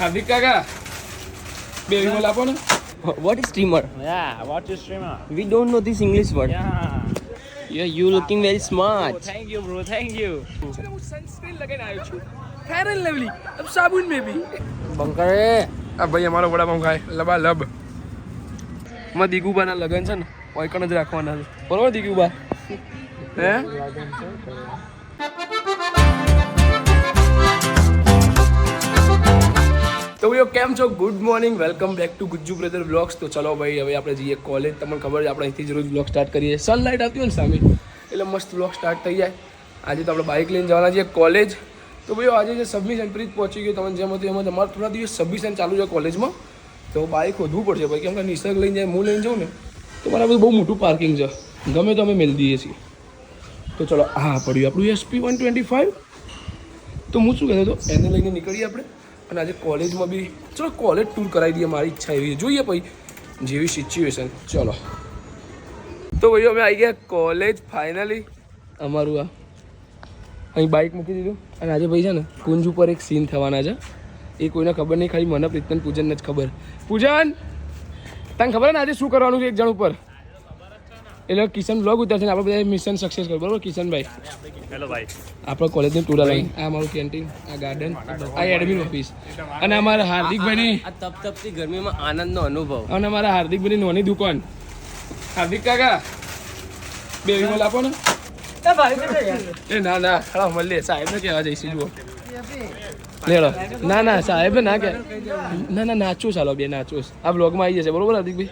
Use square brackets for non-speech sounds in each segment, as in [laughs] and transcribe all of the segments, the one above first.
હાર્દિક કાકા બે ઈમેલ આપો ને What is streamer? Yeah, what is streamer? We don't know this English word. Yeah. Yeah, you looking very Oh, smart. thank you, bro. Thank you. હું sunscreen લગાઈને આવ્યો છું ફેર and lovely અબ સાબુન મે ભી બંકરે આ ભાઈ અમારો વડાપાઉં ખાય લબા લબમાં દીગુબાના લગન છે ને ઓયકણ જ રાખવાના છે બરોબર દીગુબા હે તો ભાઈઓ, કેમ છો? Good morning welcome back to Gujju brother blogs તો ચલો ભાઈ, હવે આપણે જઈએ કોલેજ તમને ખબર છે, આપણે અહીંથી જ રોજ બ્લોગ સ્ટાર્ટ કરીએ. સનલાઇટ આવતી હોય ને સામે. એટલે મસ્ત બ્લોગ સ્ટાર્ટ થઈ જાય. આજે તો આપણે બાઇક લઈને જવાના છીએ કોલેજ તો ભાઈઓ, આજે જે સબમિશન પ્રીત પહોંચી ગયો તમને જેમ હતું એમાં તમારે થોડા દિવસ સબમિશન ચાલુ છે કોલેજમાં તો બાઇક વધવું પડશે ભાઈ. કેમ કે નિસર્ગ લઈને જાય, હું લઈને જાઉં ને, તો મારા બધું બહુ મોટું પાર્કિંગ છે. ગમે તો અમે મેળ દઈએ છીએ. તો ચલો હા પડ્યું આપણું એસપી વન ટ્વેન્ટી ફાઇવ તો હું શું કહેતો હતો? એને લઈને નીકળીએ આપણે. અને આજે કોલેજમાં બી ચલો કોલેજ ટૂર કરાવી દઈએ, મારી ઈચ્છા એવી જોઈએ પછી, જેવી સિચ્યુએશન ચલો. તો ભાઈઓ, અમે આવી ગયા કોલેજ ફાઇનલી અમારું આ. અહીં બાઇક મૂકી દીધું. અને આજે ભાઈ છે ને કુંજ ઉપર એક સીન થવાના છે. એ કોઈને ખબર નહીં, ખાલી મને પ્રીતન પૂજનને જ ખબર. પૂજન! તને ખબર ને આજે શું કરવાનું છે એક જણ ઉપર? એટલે કિશન બ્લોગ ઉતારશે ને આપણે બધા મિશન સક્સેસ કર્યું. બરોબર કિશનભાઈ? હેલો ભાઈ. આપણે કોલેજની ટૂર લઈ. આ મારું કેન્ટીન આ ગાર્ડન આ એડમિન ઓફિસ અને અમારા હાર્દિકભાઈની આ તપ તપતી ગરમીમાં આનંદનો અનુભવ. અને અમારા હાર્દિકભાઈની નોની દુકાન. હાર્દિક કાકા બે વિમલ આપો ને. એ ના ના ખરા મળીએ. સાહેબને કહેવા જઈશું જુઓ. લેડો. ના ના સાહેબ ના કે ના ના નાચું ચાલો બે નાચું. આ બ્લોગમાં આવી જશે. બરોબર હાર્દિકભાઈ?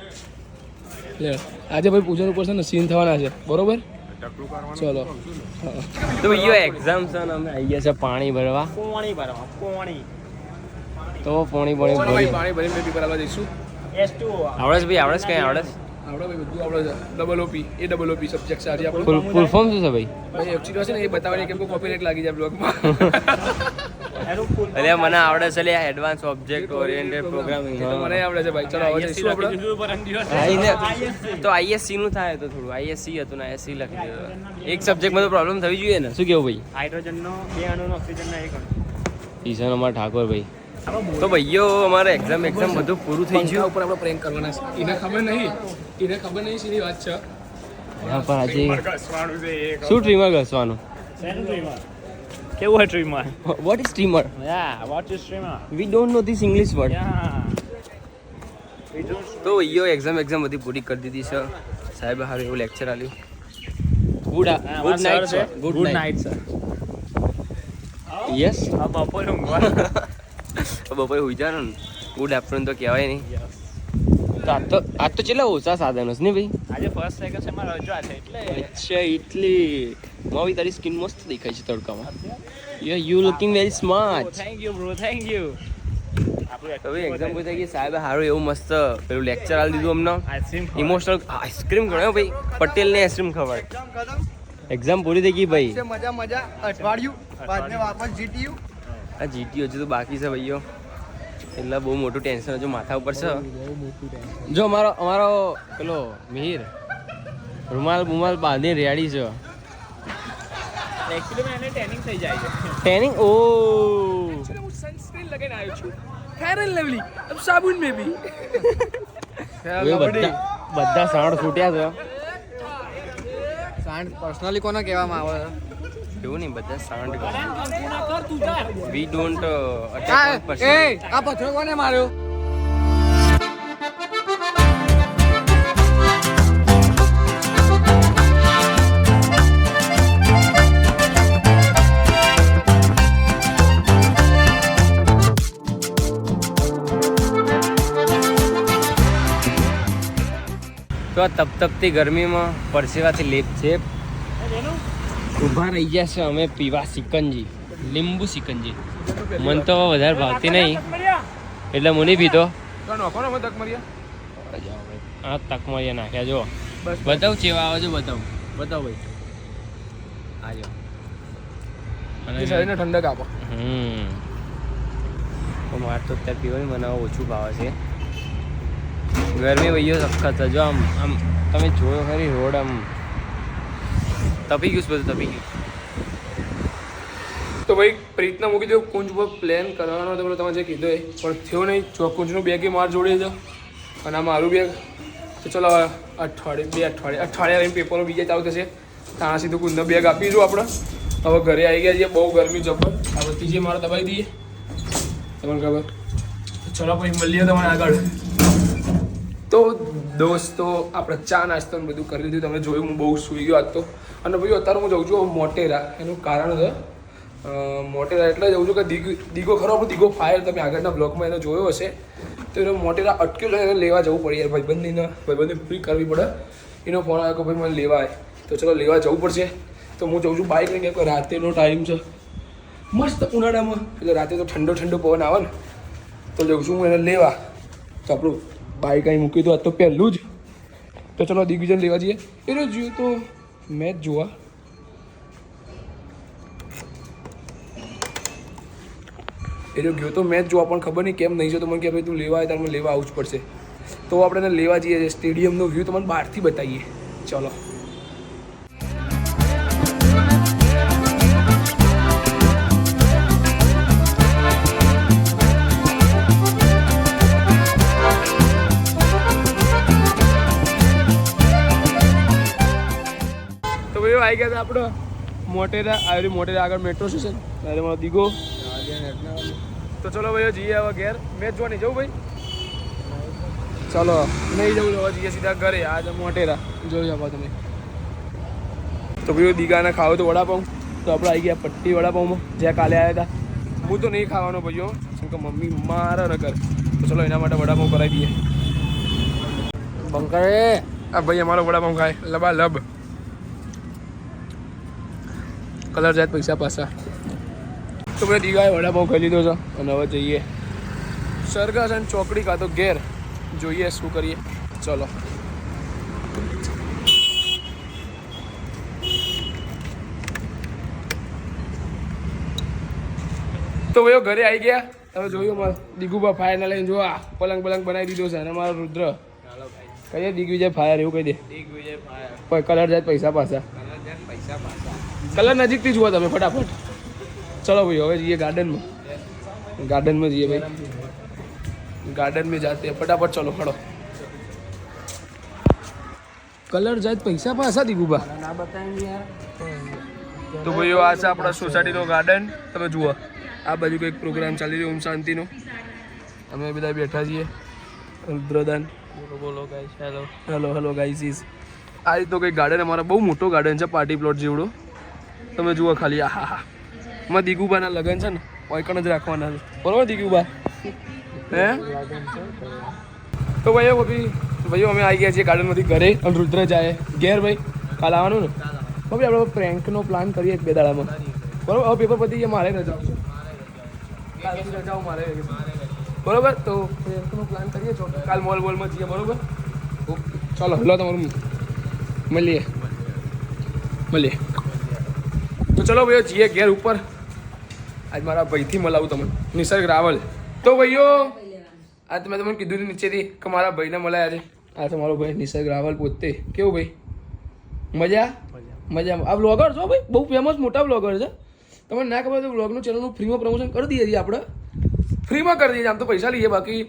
લેડો આજે ભાઈ પૂજન ઉપર છે ને સીન થવાના છે. બરોબર? ચલો. હા. તો ભાઈઓ એક્ઝામ છે ને અમે આવી ગયા છે પાણી ભરવા. પોણી ભરવા, પોણી. તો પાણી પાણી ભાઈ ભરી પાણી ભરીને બી કરાવવા જઈશું. S2. આવડે છે ભાઈ આવડે છે કઈ આવડે છે? આવડે ભાઈ બધું આવડે છે. ડબલ ઓપી એ ડબલ ઓપી સબ્જેક્ટ છે આજે આપણો. ફૂલ ફૂલ ફોર્મ શું છે ભાઈ? ભાઈ એકચ્યુઅલી છે ને એ બતાવવાની કેમ કે કોપીરાઇટ લાગી જાય બ્લોગમાં [laughs] એટલે મને આવડે છે લે એડવાન્સ ઓબ્જેક્ટ ઓરિએન્ટેડ પ્રોગ્રામિંગ તો મને આવડે છે ભાઈ. ચલો હવે જઈશું આપણે તો આઈએસસી નું થાય તો થોડું. આઈએસસી હતું ને આઈએસસી લખી દીધું. એક સબ્જેક્ટમાં તો પ્રોબ્લેમ થવી જોઈએ ને. શું કેવું ભાઈ? હાઇડ્રોજનનો બે અણુનો ઓક્સિજનનો એક અણુ. ઈશાન અમાર ઠાકોર ભાઈ. તો ભાઈઓ અમારે એક્ઝામ એક્ઝામ બધું પૂરું થઈ ગયું. ઉપર આપણે પ્રેન્ક કરવાના છે. એને ખબર નહીં. એને ખબર નહીં સીધી વાત છે. હા પણ આજે. શું ટ્રીમર ઘસવાનું? શેનું streamer? કેવું હોય streamer? What is streamer yeah what is streamer we don't know this English word Yeah. We don't- તો યો એક્ઝામ એક્ઝામ બધી પૂરી કરી દીધી છે. સાહેબ હારું એવું લેક્ચર આલ્યું ગુડ હા, good night sir good Good night night, yes આ બપોરે ઊંઘવા. બપોરે હોઈ જવાનું ને. ગુડ આફ્ટરનૂન તો કહેવાય નહીં. આજ તો આજ તો કેટલા ઓછા સાધનો છે ને ભાઈ? આજે ફર્સ્ટ સેકન્ડ છે મારા રજા છે એટલે અચ્છા ઇટલી માવી તારી સ્કિન મસ્ત દેખાય છે તડકામાં. You you looking very smart thank you bro thank you હવે એક્ઝામ પૂરી થઈ ગઈ સાહેબ સારું એવું મસ્ત પેલું લેક્ચર આલી દીધું અમને. ઇમોશનલ આઈસ્ક્રીમ ગણ્યો ભાઈ? પટેલની આઈસ્ક્રીમ ખબર એક્ઝામ પૂરી થઈ ગઈ ભાઈ. મજા મજા. અઠવાડિયું. બાદ વાપસ જીટીયુ આ જીટીયુ હજુ તો બાકી છે ભાઈઓ. એટલે બહુ મોટું ટેન્શન હજુ માથા ઉપર છે. જો અમારો અમારો પેલો મિહિર રૂમાલ બુમાલ બાંધીને રેડી છે. એકચ્યુઅલી એને ટ્રેનિંગ થઈ જાય છે. ટેનિંગ ઓ. હું સનસ્ક્રીન લગાઈને આવ્યો છું. ફેર એન્ડ લવલી અબ સાબુન મે ભી બધા બધા સાઉન્ડ છૂટ્યા છે. સાંડ પર્સનલી કોને કહેવામાં આવે? એવું નહીં બધા સાઉન્ડ વી ડોન્ટ અટેક એ આ પથ્થર કોને માર્યો? તો આ તપતપતી ગરમીમાં પરસેવાથી લેપ છે ઊભા રહી ગયા છે અમે પીવા સિકંજી લીંબુ સિકંજી. મને તો વધારે ભાવતી નહીં. એટલે પીતો તો નોખો તક મર્યા આ તકમરિયા નાખ્યા જો બસ બતાવ ચેવા આવે છે બતાવ. બતાવ ભાઈ. આજો શરીરને ઠંડક આપો. હમ. મારે તો અત્યારે પીવાની મને ઓછું ભાવે છે. ગરમી ભાઈઓ સખત જો આમ આમ તમે જોયો ખરી રોડ આમ તપી ગયું બધું, તપી ગયું. તો ભાઈ, પ્રીતના મૂકી દો કુંજ પર પ્લાન કરવાનો હતો તમે જે કીધો એ. પણ થયો નહીં. જો કુંજનું બેગ માર જોડે છે. અને આ મારું બેગ તો ચલો અઠવાડિયે, બે અઠવાડિયે, અઠવાડિયા રહીને પેપરો બીજા ચાલુ થશે. ત્યાં સીધું કુંજનો બેગ આપીશું આપણે. હવે ઘરે આવી ગયા છીએ, બહુ ગરમી જબર આ બધી જે મારે દબાઈ દઈએ તમને ખબર? ચલો પછી મળીએ તમારે આગળ. તો દોસ્તો, આપણે ચા નાસ્તો બધું કરી લીધું. તમે જોયું, હું બહુ સૂઈ ગયો હતો અને ભાઈ, અત્યારે હું જાઉં છું મોટેરા. એનું કારણ છે મોટેરા એટલે જાઉં છું કે દીગો દીગો ખરો આપણો દીગો ફાયર તમે આગળના બ્લોકમાં એને જોયો હશે. તો એનો મોટેરા અટક્યો છે, એને લેવા જવું પડે યાર ભાઈબંધીને. ભાઈબંધી પૂરી કરવી પડે. એનો ફોન આવ્યો કે ભાઈ, મને લેવા આવે તો ચલો, લેવા જવું પડશે. તો હું જઉં છું બાઇક લઈને, કે રાતેનો ટાઈમ છે. મસ્ત ઉનાળામાં. એટલે રાતે તો ઠંડો ઠંડો પવન આવે ને. તો જઉં છું હું એને લેવા. તો આપણું બાઇક અહીં મૂકી દો તો પહેલું જ. તો ચલો દિગ્વિજન લેવા જઈએ. એનો જોયું તો મેચ જોવા. એનો ગયો, તો મેચ જોવા, પણ ખબર નહીં કેમ નહીં જો તો કે ભાઈ તું લેવા આવે તારે લેવા આવવું જ પડશે. તો આપણે લેવા જઈએ સ્ટેડિયમનો વ્યૂ તમને બહારથી બતાવીએ. ચલો. આવી ગયા હતા આપણો મોટેરા આવી મોટેરા આગળ મેટ્રો સ્ટેશન અરે મારો દીગો. તો ચલો ભાઈ જઈએ હવે ઘેર. મેચ જોવા નહીં જવું ભાઈ? ચલો, નહીં જવું હવે જઈએ સીધા ઘરે. આજે મોટેરા. જોઈ આપો તમે. તો ભાઈ દીગાને ખાવ તો વડાપાઉં. તો આપણે આવી ગયા પટ્ટી વડાપાઉંમાં, જ્યાં કાલે આવ્યા હતા. હું તો નહીં ખાવાનો ભાઈઓ, કેમ કે મમ્મી મારા ન કર તો ચલો એના માટે વડાપાઉં કરાવી દઈએ. બંકરે, આ ભાઈ અમારો વડાપાઉં ખાય. લબા લબ કલર જાય પૈસા પાછા. તો મેં દીવાએ વડાપાઉં ખાઈ લીધો છે અને હવે જઈએ સરઘસ અને ચોકડી કાં તો ઘેર. જોઈએ શું કરીએ. ચલો. તો ભાઈઓ ઘરે આવી ગયા. તમે જોયું મારે દીગુભા ફાયર ના લઈને જો આ પલંગ પલંગ બનાવી દીધો છે અને મારો રુદ્ર. કહીએ દિગ્વિજય ફાયર એવું કહી દે. પણ કલર જાય પૈસા પાછા. કલર કલર નજીકથી જુઓ તમે ફટાફટ. ચલો ભાઈ હવે જઈએ ગાર્ડનમાં. ગાર્ડનમાં જઈએ ભાઈ. ગાર્ડન મેં જાતે. ફટાફટ ચલો ખડો કલર જાય પૈસા પાસા દી ગુબા તો ભાઈઓ આ છે આપણા સોસાયટીનો ગાર્ડન. તમે જુઓ આ બાજુ કંઈક પ્રોગ્રામ ચાલી રહ્યો ઓમ શાંતિનો. અમે બધા બેઠા છીએ. રુદ્રદાન. બોલો બોલો guys hello hello hello guys આ રીતનો કંઈક ગાર્ડન અમારા બહુ મોટો ગાર્ડન છે પાર્ટી પ્લોટ જેવડો. તમે જુઓ ખાલી આ હા હા માં દીગુબાના લગન છે ને ઓયકણ જ રાખવાના છે. બરોબર દીગુબા હે? તો ભાઈઓ ભાઈ ભાઈઓ, અમે આવી ગયા છીએ ગાર્ડનમાંથી ઘરે અને રુદ્ર જાય. ઘેર ભાઈ, કાલ આવવાનું ને? ભાઈ આપણે પ્રેન્કનો પ્લાન કરીએ બે દાડામાં. બરોબર? હવે પેપર પતી ગયા, મારે રજા રજાઓ મારે બરોબર? તો પ્રેન્કનો પ્લાન કરીએ છો. કાલ મોલ મોલમાં જઈએ, બરોબર? ઓકે. ચાલો, લો તમારું. મળીએ. મળીએ. તો ચલો ભાઈઓ જઈએ ઘેર ઉપર. આજ મારા ભાઈથી મળાવું તમને. નિસર્ગ રાવલ. તો ભાઈઓ આ તમે તમને કીધું નીચેથી કે મારા ભાઈને મળ્યા છે આ તો મારો ભાઈ નિસર્ગ રાવલ પોતે. કેવું ભાઈ? મજા? મજા. આ બ્લોગર છો ભાઈ? બહુ ફેમસ મોટા બ્લોગર છે. તમને ના ખબર તો બ્લોગનું ચેનલનું ફ્રીમાં પ્રમોશન કરી દઈએ છીએ આપણે. ફ્રીમાં કરી દઈએ આમ તો પૈસા લઈએ બાકી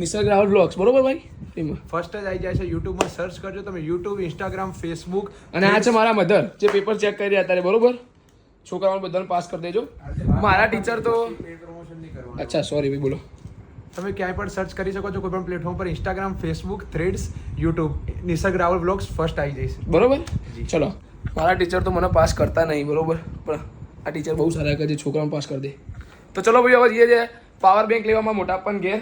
નિસર્ગ રાવલ બ્લોગ્સ બરોબર ભાઈ? ફ્રીમાં ફર્સ્ટ જ આવી જાય છે યુટ્યુબમાં સર્ચ કરજો. તમે યુટ્યુબ ઇન્સ્ટાગ્રામ ફેસબુક અને આ છે મારા મધર જે પેપર ચેક કરી રહ્યા અત્યારે. બરોબર? છોકરાઓને બધાને પાસ કરી દેજો. મારા ટીચર તો અચ્છા સોરી ભાઈ બોલો. તમે ક્યાંય પણ સર્ચ કરી શકો છો કોઈ પણ પ્લેટફોર્મ પર Instagram Facebook Threads YouTube Nisarg Raval blogs first આવી જઈશ. બરોબર? ચલો. મારા ટીચર તો મને પાસ કરતા નહીં બરોબર? પણ આ ટીચર બહુ સારા કરે છે છોકરાઓને પાસ કરી દે. તો ચલો ભાઈ હવે જઈએ છે પાવર બેંક લેવામાં મોટા પણ ઘેર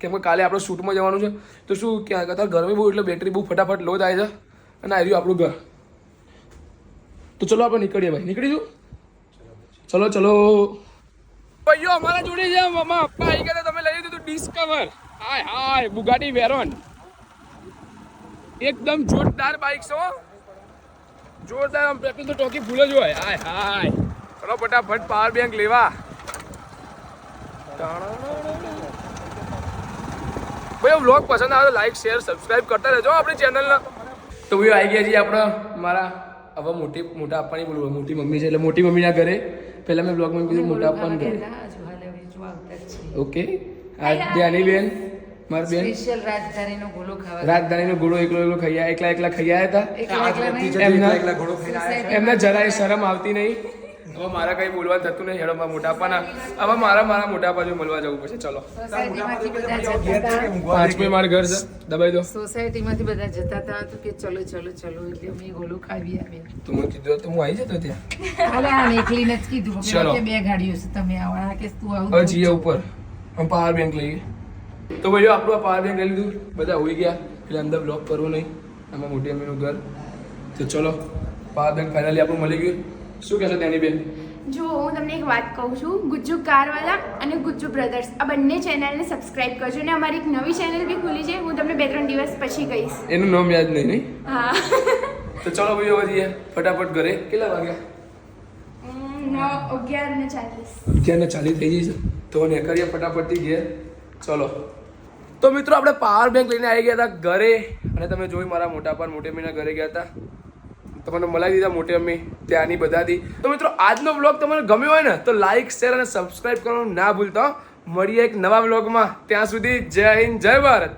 કેમ કે કાલે આપણે શૂટમાં જવાનું છે. તો શું ક્યાં કરતા ગરમી બહુ એટલે બેટરી બહુ ફટાફટ લો થાય છે અને આવી રહ્યું આપણું ઘર. તો ચલો આપણે નીકળીએ ભાઈ. નીકળીશું? ચલો ચલો. ભાઈઓ, અમારા જોડે છે, મામા, પપ્પા. આવી ગયા તમે લઈ લીધું ડિસ્કવર હાય હાય, બુગાટી વેરોન. એકદમ જોરદાર બાઇક છો જોરદાર આમ પેટ્રોલ તો ટોકી ફૂલ જ હોય. હાય હાય. ચલો, ફટાફટ પાવર બેંક લેવા. ભાઈ વ્લોગ પસંદ આવે તો લાઈક શેર સબસ્ક્રાઇબ કરતા રહેજો આપણી ચેનલના તો ભાઈ આવી ગયા છીએ આપણે, મારા, હવે મોટી, મોટા, આપવાની બોલું મોટી મમ્મી છે, એટલે મોટી મમ્મીના ઘરે પહેલા મેં બ્લોગમાં કીધું મોટા પણ ઓકે આ ધ્યાની બેન મારી બેન. સ્પેશિયલ રાજધાનીનો ગોલો ખાવા રાજધાનીનો ઘોડો એકલો એકલો ખાઈ એકલા એકલા ખાઈ આયા હતા? આવ્યા એમને જરાય શરમ આવતી નહીં. હવે મારા કઈ બોલવા થતું નહીં હેડો મારા મોટાપાના. હવે મારા મારા મોટાપા જો મળવા જવું પડશે. ચલો. પાંચમી જતા મારું ઘર છે. દબાઈ દો. સોસાયટીમાંથી બધા જતા હતા તો કે ચલો ચલો ચલો એટલે અમે ગોલું ખાવી આવ્યા તો મને કીધું તો હું આવી જતો ત્યાં? અલે આને એકલીને જ કીધું કે બે ગાડીઓ છે તમે આવવાના કે તું આવું હજી ઉપર. હું પાવર બેંક લઈએ. તો ભાઈઓ આપણું આ પાવર બેંક લઈ લીધું. બધા હોઈ ગયા. એટલે અંદર બ્લોક કરવું નહીં. અમે મોટી અમીનું ઘર. તો ચલો પાવર બેંક ફાઇનલી આપણું મળી ગયું. શું કહેશો તેની બેન? જો હું તમને એક વાત કહું છું ગુજ્જુ કારવાલા અને ગુજ્જુ બ્રધર્સ આ બંને ચેનલને સબસ્ક્રાઇબ કરજો અને અમારી એક નવી ચેનલ બી ખુલી છે હું તમને બે ત્રણ દિવસ પછી કહીશ. એનું નામ યાદ નહીં નહીં? હા. તો ચલો ભાઈઓ વધીએ ફટાફટ ઘરે. કેટલા વાગ્યા? અગિયાર ને ચાલીસ. અગિયાર ને ચાલી થઈ જશે તો ને કરીએ ફટાફટથી ઘેર. ચલો. તો મિત્રો આપણે પાવર બેંક લઈને આવી ગયા હતા ઘરે. અને તમે જોઈ મારા મોટા પર મોટે મહિના ઘરે ગયા હતા. તમને મલાઈ દીધા મોટી મમ્મી ત્યાંની બધાથી. તો મિત્રો, આજનો બ્લોગ તમને ગમ્યો હોય ને, તો લાઈક શેર અને સબસ્ક્રાઈબ કરવાનું ના ભૂલતા. મળીએ એક નવા બ્લોગમાં ત્યાં સુધી જય હિન્દ, જય ભારત.